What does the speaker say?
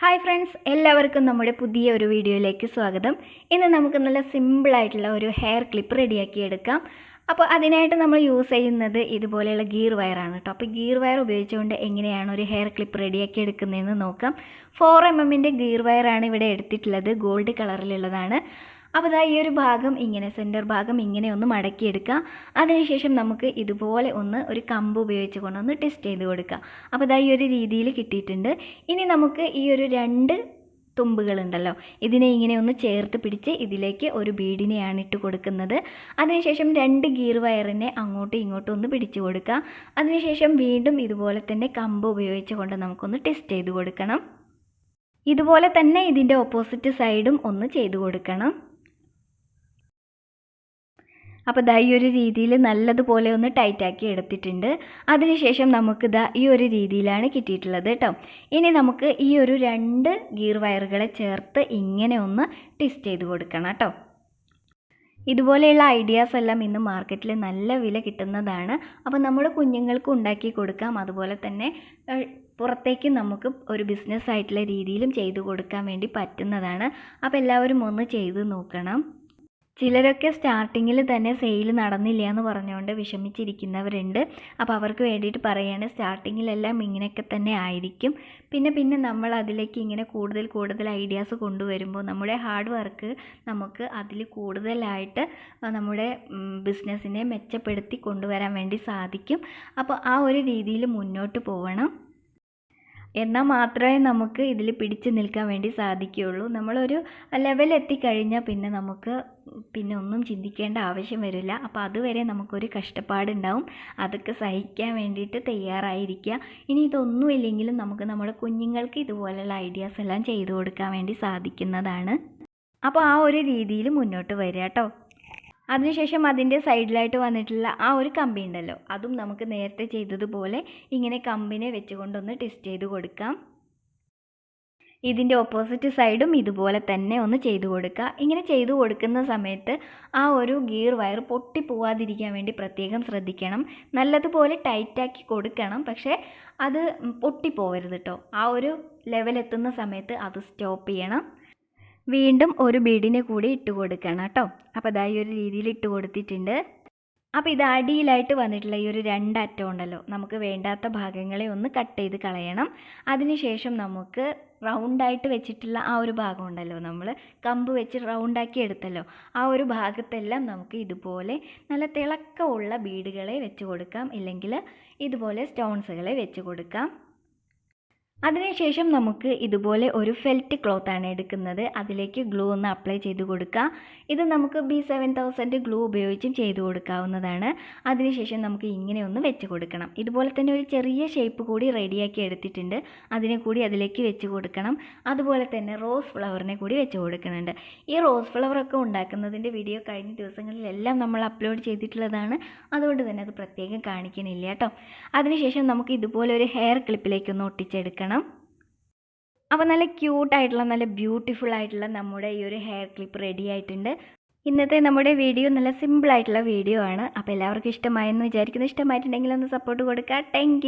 Hi friends എല്ലാവർക്കും നമ്മുടെ പുതിയ ഒരു വീഡിയോയിലേക്ക് സ്വാഗതം. ഇന്ന് നമുക്ക് നല്ല സിമ്പിളായിട്ടുള്ള ഒരു ഹെയർ ക്ലിപ്പ് റെഡിയാക്കി എടുക്കാം. അപ്പോൾ അതിനായിട്ട് നമ്മൾ യൂസ് ചെയ്യുന്നത് ഇതുപോലെയുള്ള ഗീർ വയറാണ് കേട്ടോ അപ്പോൾ ഗീർ വയർ ഉപയോഗിച്ചുകൊണ്ട് എങ്ങനെയാണ് ഒരു ഹെയർ ക്ലിപ്പ് റെഡിയാക്കി എടുക്കുന്നതെന്ന് നോക്കാം. ഫോർ എം എമ്മിന്റെ ഗീർ വയറാണ് ഇവിടെ എടുത്തിട്ടുള്ളത്. ഗോൾഡ് കളറിലുള്ളതാണ് അപ്പോൾ ഇതാ ഈ ഒരു ഭാഗം ഇങ്ങനെ സെന്റർ ഭാഗം ഇങ്ങനെ ഒന്ന് മടക്കിയെടുക്കുക അതിനുശേഷം നമുക്ക് ഇതുപോലെ ഒന്ന് ഒരു കമ്പ് ഉപയോഗിച്ച് കൊണ്ടൊന്ന് ടെസ്റ്റ് ചെയ്ത് കൊടുക്കുക അപ്പോൾ ഇതാ ഈ ഒരു രീതിയിൽ കിട്ടിയിട്ടുണ്ട്. ഇനി നമുക്ക് ഈ ഒരു രണ്ട് തുമ്പുകളുണ്ടല്ലോ ഇതിനെ ഇങ്ങനെ ഒന്ന് ചേർത്ത് പിടിച്ച് ഇതിലേക്ക് ഒരു ബീഡിനെയാണ് ഇട്ട് കൊടുക്കുന്നത്. അതിനുശേഷം രണ്ട് ഗീർ വയറിനെ അങ്ങോട്ടും ഇങ്ങോട്ടും ഒന്ന് പിടിച്ചു കൊടുക്കുക അതിനുശേഷം വീണ്ടും ഇതുപോലെ തന്നെ കമ്പ് ഉപയോഗിച്ച് കൊണ്ട് നമുക്കൊന്ന് ടെസ്റ്റ് ചെയ്ത് കൊടുക്കണം. ഇതുപോലെ തന്നെ ഇതിന്റെ ഓപ്പോസിറ്റ് സൈഡും ഒന്ന് ചെയ്തു കൊടുക്കണം. അപ്പോൾ ദാ ഈ ഒരു രീതിയിൽ നല്ലതുപോലെ ഒന്ന് ടൈറ്റാക്കി എടുത്തിട്ടുണ്ട്. അതിനുശേഷം നമുക്ക് ദാ ഈ ഒരു രീതിയിലാണ് കിട്ടിയിട്ടുള്ളത് കേട്ടോ ഇനി നമുക്ക് ഈ ഒരു രണ്ട് ഗീർ വയറുകളെ ചേർത്ത് ഇങ്ങനെ ഒന്ന് ട്വിസ്റ്റ് ചെയ്ത് കൊടുക്കണം കേട്ടോ ഇതുപോലെയുള്ള ഐഡിയാസ് എല്ലാം ഇന്ന് മാർക്കറ്റിൽ നല്ല വില കിട്ടുന്നതാണ്. അപ്പോൾ നമ്മുടെ കുഞ്ഞുങ്ങൾക്ക് ഉണ്ടാക്കി കൊടുക്കാം. അതുപോലെ തന്നെ പുറത്തേക്ക് നമുക്ക് ഒരു ബിസിനസ് ആയിട്ടുള്ള രീതിയിലും ചെയ്തു കൊടുക്കാൻ വേണ്ടി പറ്റുന്നതാണ്. അപ്പോൾ എല്ലാവരും ഒന്ന് ചെയ്ത് നോക്കണം. ചിലരൊക്കെ സ്റ്റാർട്ടിങ്ങിൽ തന്നെ സെയിൽ നടന്നില്ല എന്ന് പറഞ്ഞുകൊണ്ട് വിഷമിച്ചിരിക്കുന്നവരുണ്ട്. അപ്പോൾ അവർക്ക് വേണ്ടിയിട്ട് പറയുകയാണ് സ്റ്റാർട്ടിങ്ങിലെല്ലാം ഇങ്ങനെയൊക്കെ തന്നെ ആയിരിക്കും. പിന്നെ പിന്നെ നമ്മൾ അതിലേക്ക് ഇങ്ങനെ കൂടുതൽ കൂടുതൽ ഐഡിയാസ് കൊണ്ടുവരുമ്പോൾ നമ്മുടെ ഹാർഡ് വർക്ക് നമുക്ക് അതിൽ കൂടുതലായിട്ട് നമ്മുടെ ബിസിനസ്സിനെ മെച്ചപ്പെടുത്തി കൊണ്ടുവരാൻ വേണ്ടി സാധിക്കും. അപ്പോൾ ആ ഒരു രീതിയിൽ മുന്നോട്ട് പോകണം എന്നാൽ മാത്രമേ നമുക്ക് ഇതിൽ പിടിച്ചു നിൽക്കാൻ വേണ്ടി സാധിക്കുകയുള്ളൂ. നമ്മളൊരു ലെവൽ എത്തിക്കഴിഞ്ഞാൽ പിന്നെ നമുക്ക് പിന്നെ ഒന്നും ചിന്തിക്കേണ്ട ആവശ്യം വരില്ല. അപ്പോൾ അതുവരെ നമുക്കൊരു കഷ്ടപ്പാടുണ്ടാവും. അതൊക്കെ സഹിക്കാൻ വേണ്ടിയിട്ട് തയ്യാറായിരിക്കുക. ഇനി ഇതൊന്നും ഇല്ലെങ്കിലും നമുക്ക് നമ്മുടെ കുഞ്ഞുങ്ങൾക്ക് ഇതുപോലെയുള്ള ഐഡിയാസ് എല്ലാം ചെയ്തു കൊടുക്കാൻ വേണ്ടി സാധിക്കുന്നതാണ്. അപ്പോൾ ആ ഒരു രീതിയിൽ മുന്നോട്ട് വരിക കേട്ടോ. അതിനുശേഷം അതിന്റെ സൈഡിലായിട്ട് വന്നിട്ടുള്ള ആ ഒരു കമ്പി ഉണ്ടല്ലോ അതും നമുക്ക് നേരത്തെ ചെയ്തതുപോലെ ഇങ്ങനെ കമ്പിനെ വെച്ചുകൊണ്ടൊന്ന് ടെസ്റ്റ് ചെയ്ത് കൊടുക്കാം. ഇതിന്റെ ഓപ്പോസിറ്റ് സൈഡും ഇതുപോലെ തന്നെ ഒന്ന് ചെയ്തു കൊടുക്കുക. ഇങ്ങനെ ചെയ്തു കൊടുക്കുന്ന സമയത്ത് ആ ഒരു ഗിയർ വയർ പൊട്ടി പൊട്ടിപ്പോവാതിരിക്കാൻ വേണ്ടി പ്രത്യേകം ശ്രദ്ധിക്കണം. നല്ലതുപോലെ ടൈറ്റാക്കി കൊടുക്കണം പക്ഷേ അത് പൊട്ടിപ്പോവരുത് കേട്ടോ ആ ഒരു ലെവലെത്തുന്ന സമയത്ത് അത് സ്റ്റോപ്പ് ചെയ്യണം. വീണ്ടും ഒരു ബീഡിനെ കൂടി ഇട്ട് കൊടുക്കണം കേട്ടോ. അപ്പോൾ അതായി ഈ ഒരു രീതിയിൽ ഇട്ട് കൊടുത്തിട്ടുണ്ട്. അപ്പോൾ ഇത് അടിയിലായിട്ട് വന്നിട്ടുള്ള ഈ ഒരു രണ്ടറ്റം ഉണ്ടല്ലോ. നമുക്ക് വേണ്ടാത്ത ഭാഗങ്ങളെ ഒന്ന് കട്ട് ചെയ്ത് കളയണം. അതിനുശേഷം നമുക്ക് റൗണ്ടായിട്ട് വെച്ചിട്ടുള്ള ആ ഒരു ഭാഗം ഉണ്ടല്ലോ നമ്മൾ കമ്പ് വെച്ച് റൗണ്ടാക്കി എടുത്തല്ലോ. ആ ഒരു ഭാഗത്തെല്ലാം നമുക്ക് ഇതുപോലെ നല്ല തിളക്കമുള്ള ബീഡുകളെ വെച്ച് കൊടുക്കാം. ഇല്ലെങ്കിൽ ഇതുപോലെ സ്റ്റോൺസുകളെ വെച്ച് കൊടുക്കാം. അതിനുശേഷം നമുക്ക് ഇതുപോലെ ഒരു ഫെൽറ്റ് ക്ലോത്ത് ആണ് എടുക്കുന്നത്. അതിലേക്ക് ഗ്ലൂ ഒന്ന് അപ്ലൈ ചെയ്ത് കൊടുക്കുക. ഇത് നമുക്ക് ബി സെവൻ തൗസൻഡ് ഗ്ലൂ ഉപയോഗിച്ചും ചെയ്ത് കൊടുക്കാവുന്നതാണ്. അതിനുശേഷം നമുക്ക് ഇങ്ങനെ ഒന്ന് വെച്ച് കൊടുക്കണം. ഇതുപോലെ തന്നെ ഒരു ചെറിയ ഷേപ്പ് കൂടി റെഡിയാക്കി എടുത്തിട്ടുണ്ട്. അതിനെ കൂടി അതിലേക്ക് വെച്ച് കൊടുക്കണം. അതുപോലെ തന്നെ റോസ് ഫ്ലവറിനെ കൂടി വെച്ച് കൊടുക്കുന്നുണ്ട്. ഈ റോസ് ഫ്ലവറൊക്കെ ഉണ്ടാക്കുന്നതിന്റെ വീഡിയോ കഴിഞ്ഞ ദിവസങ്ങളിലെല്ലാം നമ്മൾ അപ്ലോഡ് ചെയ്തിട്ടുള്ളതാണ്. അതുകൊണ്ട് തന്നെ അത് പ്രത്യേകം കാണിക്കണില്ല കേട്ടോ. അതിനുശേഷം നമുക്ക് ഇതുപോലെ ഒരു ഹെയർ ക്ലിപ്പിലേക്ക് ഒന്ന് ഒട്ടിച്ചെടുക്കണം അപ്പോൾ നല്ല ക്യൂട്ടായിട്ടുള്ള നല്ല ബ്യൂട്ടിഫുൾ ആയിട്ടുള്ള നമ്മുടെ ഈ ഒരു ഹെയർ ക്ലിപ്പ് റെഡി ആയിട്ടുണ്ട്. ഇന്നത്തെ നമ്മുടെ വീഡിയോ നല്ല സിമ്പിൾ ആയിട്ടുള്ള വീഡിയോ ആണ്. അപ്പോൾ എല്ലാവർക്കും ഇഷ്ടമായെന്ന് വിചാരിക്കുന്നു. ഇഷ്ടമായിട്ടുണ്ടെങ്കിൽ ഒന്ന് സപ്പോർട്ട് കൊടുക്കുക. താങ്ക്